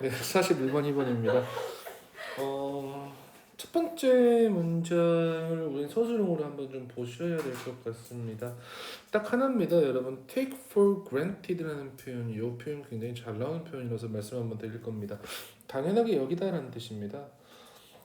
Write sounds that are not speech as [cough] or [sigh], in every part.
네, 41번 2번입니다. 어, 첫 번째 문장을 우린 서술형으로 한번 좀 보셔야 될 것 같습니다. 딱 하나입니다, 여러분. Take for granted라는 표현, 이 표현 굉장히 잘 나오는 표현이라서 말씀 한번 드릴 겁니다. 당연하게 여기다라는 뜻입니다.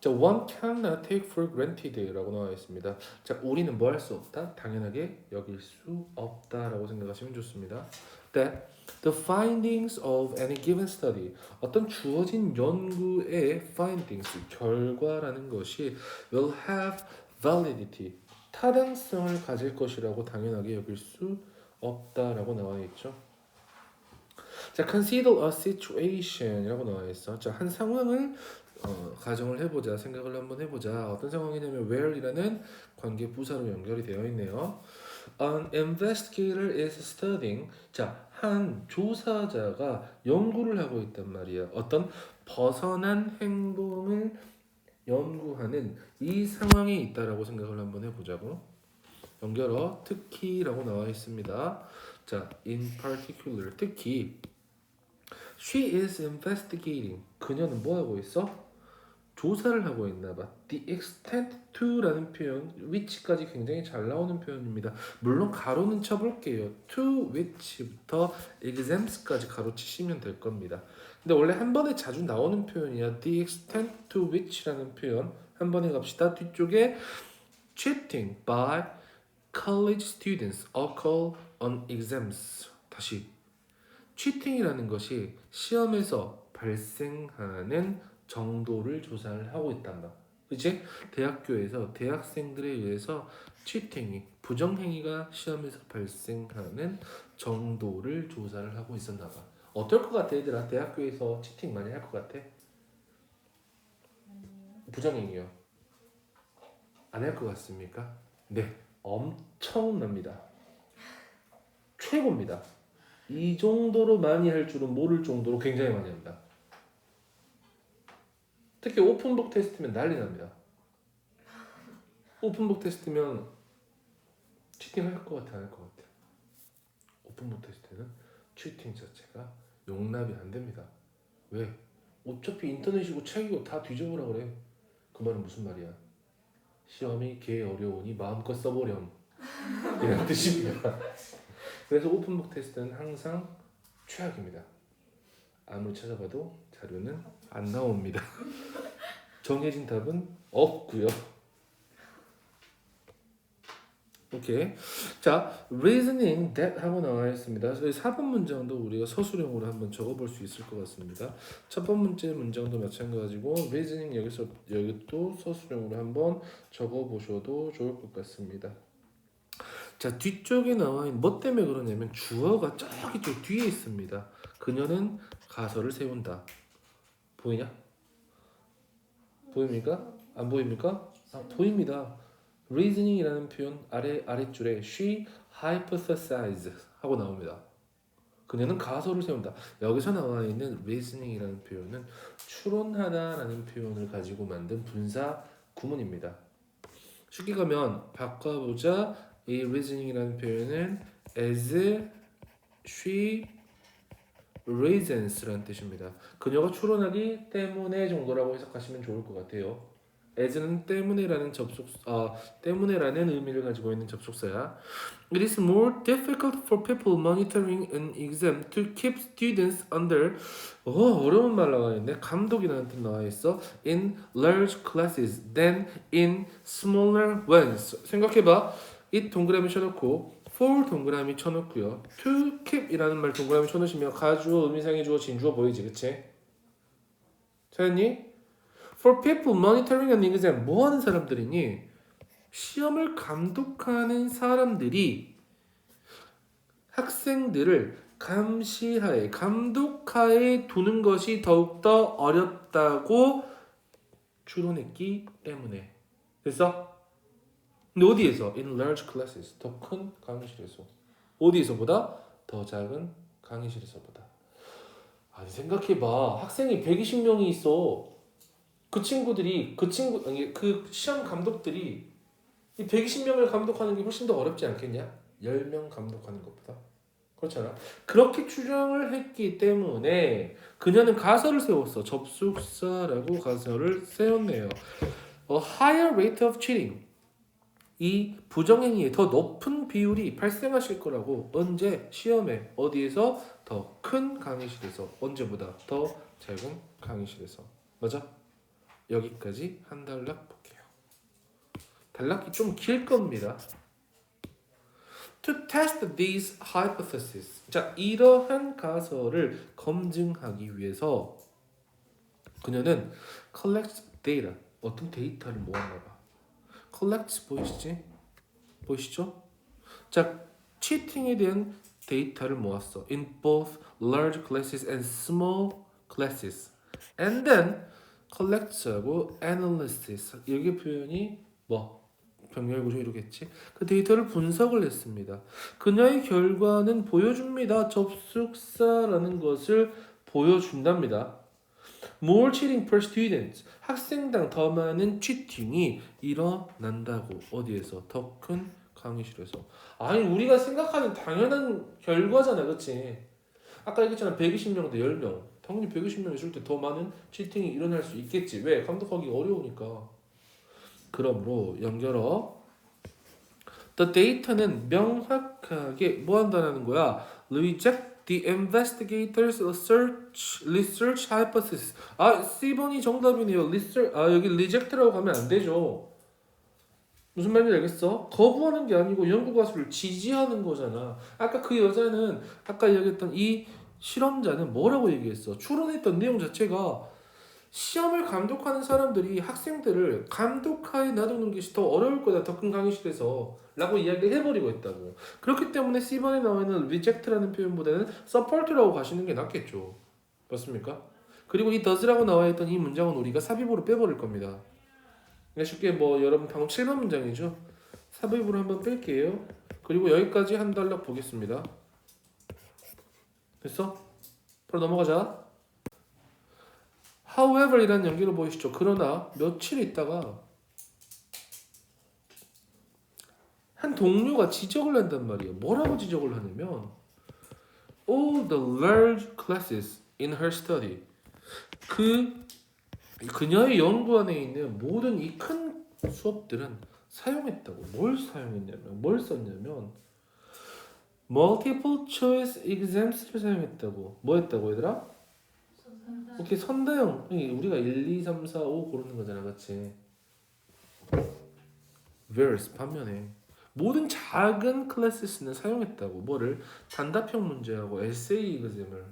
자, one cannot take for granted라고 나와 있습니다. 자, 우리는 뭐 할 수 없다? 당연하게 여길 수 없다라고 생각하시면 좋습니다. That the findings of any given study 어떤 주어진 연구의 findings 결과라는 것이 will have validity 타당성을 가질 것이라고 당연하게 여길 수 없다라고 나와 있죠. 자, consider a situation이라고 나와 있어. 자, 한 상황을 어, 가정을 해보자, 생각을 한번 해보자. 어떤 상황이냐면 where이라는 관계 부사로 연결이 되어 있네요. An investigator is studying. 자, 한 조사자가 연구를 하고 있단 말이야. 어떤 벗어난 행동을 연구하는 이 상황에 있다라고 생각을 한번 해보자고. 연결어 특히라고 나와 있습니다. 자, in particular 특히 she is investigating. 그녀는 뭐 하고 있어? 조사를 하고 있나 봐. The extent to라는 표현, which까지 굉장히 잘 나오는 표현입니다. 물론 가로는 쳐볼게요. To which부터 exams까지 가로 치시면 될 겁니다. 근데 원래 한 번에 자주 나오는 표현이야. The extent to which라는 표현 한 번에 갑시다. 뒤쪽에 cheating by college students occur on exams. 다시 cheating이라는 것이 시험에서 발생하는 정도를 조사를 하고 있단 말. 그치? 대학교에서 대학생들에 의해서 치팅이 부정행위가 시험에서 발생하는 정도를 조사를 하고 있었나 봐. 어떨 것 같아, 얘들아? 대학교에서 치팅 많이 할 것 같아? 부정행위요. 안 할 것 같습니까? 네, 엄청납니다. 최고입니다. 이 정도로 많이 할 줄은 모를 정도로 굉장히 많이 합니다. 특히 오픈북 테스트면 난리 납니다. 오픈북 테스트면 치팅 할 것 같아, 안할 것 같아? 오픈북 테스트는 치팅 자체가 용납이 안 됩니다. 왜? 어차피 인터넷이고 책이고 다 뒤져보라 그래. 그 말은 무슨 말이야? 시험이 개 어려우니 마음껏 써보렴. [laughs] 이런 뜻입니다. 그래서 오픈북 테스트는 항상 최악입니다. 아무리 찾아봐도 자료는 안 나옵니다. [laughs] 정해진 답은 없고요. 오케이. 자, reasoning that 하고 나와 있습니다. 저희 4번 문장도 우리가 서술형으로 한번 적어볼 수 있을 것 같습니다. 첫 번째 문장도 마찬가지고 reasoning 여기서 여기 또 서술형으로 한번 적어보셔도 좋을 것 같습니다. 자 뒤쪽에 나와 있는 뭐 때문에 그러냐면 주어가 저기 저 뒤에 있습니다. 그녀는 가설을 세운다. 보이냐? 보입니까? 안 보입니까? 아, 보입니다. reasoning이라는 표현 아래 아랫줄에 she hypothesized 하고 나옵니다. 그녀는 가설을 세운다. 여기서 나와 있는 reasoning이라는 표현은 추론하다라는 표현을 가지고 만든 분사 구문입니다. 쉽게 가면 바꿔보자. 이 reasoning이라는 표현은 as she reasons라는 뜻입니다. 그녀가 추론하기 때문에 정도라고 해석하시면 좋을 것 같아요. as는 때문에라는 접속 아 때문에라는 의미를 가지고 있는 접속사야. It is more difficult for people monitoring an exam to keep students under 어 어려운 말 나와 있네. 감독이라는 뜻 나와 있어. In large classes than in smaller ones. 생각해봐. it 동그라미 쳐놓고 for 동그라미 쳐놓고요. to keep이라는 말 동그라미 쳐놓으시면 가주어, 의미상의 주어, 진주어 보이지, 그치? 찾았니? For people monitoring an exam 뭐 하는 사람들이니? 시험을 감독하는 사람들이 학생들을 감시하에 감독하에 두는 것이 더욱더 어렵다고 추론했기 때문에 그래서 근데 어디에서? In large classes. 더 큰 강의실에서. 어디에서보다? 더 작은 강의실에서보다. 아니 생각해봐. 학생이 120명이 있어. 그 친구들이 그 친구 아니 그 시험 감독들이 이 120명을 감독하는 게 훨씬 더 어렵지 않겠냐? 10명 감독하는 것보다. 그렇잖아. 그렇게 추정을 했기 때문에 그녀는 가설을 세웠어. 접속사라고 가설을 세웠네요. A higher rate of cheating. 이 부정행위에 더 높은 비율이 발생하실 거라고 언제 시험에 어디에서 더 큰 강의실에서 언제보다 더 작은 강의실에서 맞아? 여기까지 한 단락 볼게요. 단락이 좀 길 겁니다. To test these hypotheses. 자, 이러한 가설을 검증하기 위해서 그녀는 collect data 어떤 데이터를 모았나 봐. Collect 보이시지? 보이시죠? 자, 치팅에 대한 데이터를 모았어. In both large classes and small classes. And then collects하고 analysis. 여기 표현이 뭐 병렬 구조 이루겠지. 그 데이터를 분석을 했습니다. 그녀의 결과는 보여줍니다. 접속사라는 것을 보여준답니다. More cheating per student. 학생당 더 많은 치팅이 일어난다고. 어디에서? 더 큰 강의실에서. 아니 우리가 생각하는 당연한 결과잖아, 그렇지? 아까 얘기했잖아, 120명 대 10명. 당연히 120명 있을 때 더 많은 치팅이 일어날 수 있겠지. 왜? 감독하기 어려우니까. 그러므로 연결어. The data는 명확하게 뭐 한다는 거야? Reject the investigators' research research hypothesis. 아, C번이 정답이네요. research 아 여기 reject라고 가면 안 되죠. 무슨 말인지 알겠어? 거부하는 게 아니고 연구 과수를 지지하는 거잖아. 아까 그 여자는 아까 얘기했던 이 실험자는 뭐라고 얘기했어? 추론했던 내용 자체가 시험을 감독하는 사람들이 학생들을 감독하에 놔두는 것이 더 어려울 거다 더 큰 강의실에서 라고 이야기를 해버리고 있다고. 그렇기 때문에 C번에 나와 있는 reject라는 표현보다는 support라고 가시는 게 낫겠죠. 맞습니까? 그리고 이 does라고 나와 있던 이 문장은 우리가 삽입으로 빼버릴 겁니다. 그러니까 쉽게 뭐 여러분 방금 7번 문장이죠? 삽입으로 한번 뺄게요. 그리고 여기까지 한 단락 보겠습니다. 됐어? 바로 넘어가자 however 이라는 연결을 보이시죠? 그러나 며칠 있다가 한 동료가 지적을 한단 말이에요. 뭐라고 지적을 하냐면 all the large classes in her study 그 그녀의 연구 안에 있는 모든 이 큰 수업들은 사용했다고. 뭘 사용했냐면 뭘 썼냐면 multiple choice exams를 사용했다고. 뭐 했다고 얘들아? 이렇게 선다형 이 우리가 1, 2, 3, 4, 5 고르는 거잖아 그치? Verse 반면에 모든 작은 클래스는 사용했다고. 뭐를? 단답형 문제하고 에세이 이그잼을.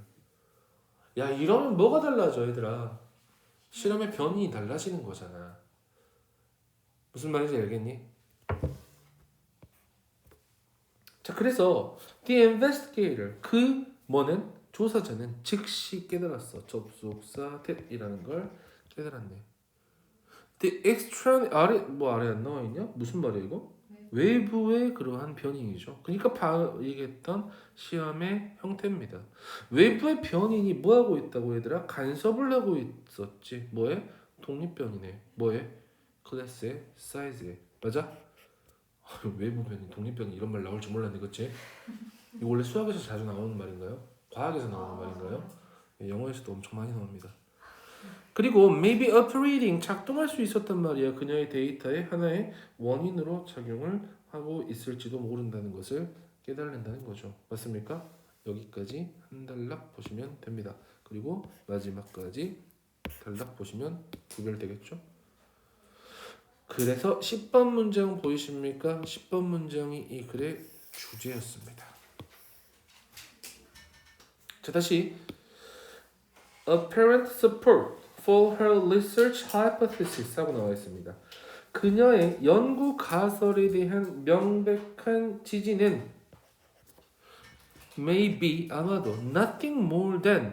야 이러면 뭐가 달라져 얘들아? 실험의 변이 달라지는 거잖아. 무슨 말인지 알겠니? 자 그래서 the investigator 그 뭐는 조사자는 즉시 깨달았어. 접속사 that이라는 걸 깨달았네. The extra 아래 뭐 아래 안 나와 있냐? 무슨 말이야 이거? 외부의 그러한 변인이죠. 그러니까 바 얘기했던 시험의 형태입니다. 외부의 변인이 뭐 하고 있다고 얘들아? 간섭을 하고 있었지. 뭐에? 독립변이네. 뭐에? 클래스의 사이즈에. 맞아? 외부 변인, 독립변인 이런 말 나올 줄 몰랐네, 그치? 이거 원래 수학에서 자주 나오는 말인가요? 과학에서 나오는 말인가요? 예, 영어에서도 엄청 많이 나옵니다. 그리고 maybe operating 작동할 수 있었단 말이야. 그녀의 데이터에 하나의 원인으로 작용을 하고 있을지도 모른다는 것을 깨달는다는 거죠. 맞습니까? 여기까지 한 단락 보시면 됩니다. 그리고 마지막까지 단락 보시면 구별되겠죠? 그래서 10번 문장 보이십니까? 10번 문장이 이 글의 주제였습니다. 자 다시 apparent support for her research hypothesis 하고 나와 있습니다. 그녀의 연구 가설에 대한 명백한 지지는 maybe 아마도 nothing more than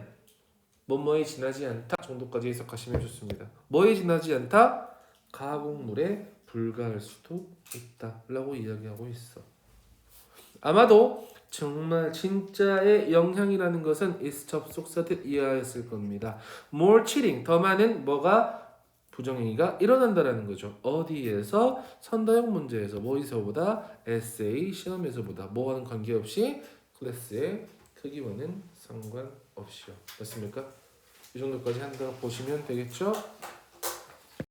뭐뭐에 지나지 않다 정도까지 해석하시면 좋습니다. 뭐에 지나지 않다 가공물에 불과할 수도 있다라고 이야기하고 있어. 아마도 정말 진짜의 영향이라는 것은 is 접속사 뜻 이하였을 겁니다. more cheating 더 많은 뭐가 부정행위가 일어난다라는 거죠. 어디에서 선다형 문제에서 뭐에서보다 에세이 시험에서보다 뭐와는 관계없이 클래스의 크기와는 상관없이요. 맞습니까? 이 정도까지 한다고 보시면 되겠죠?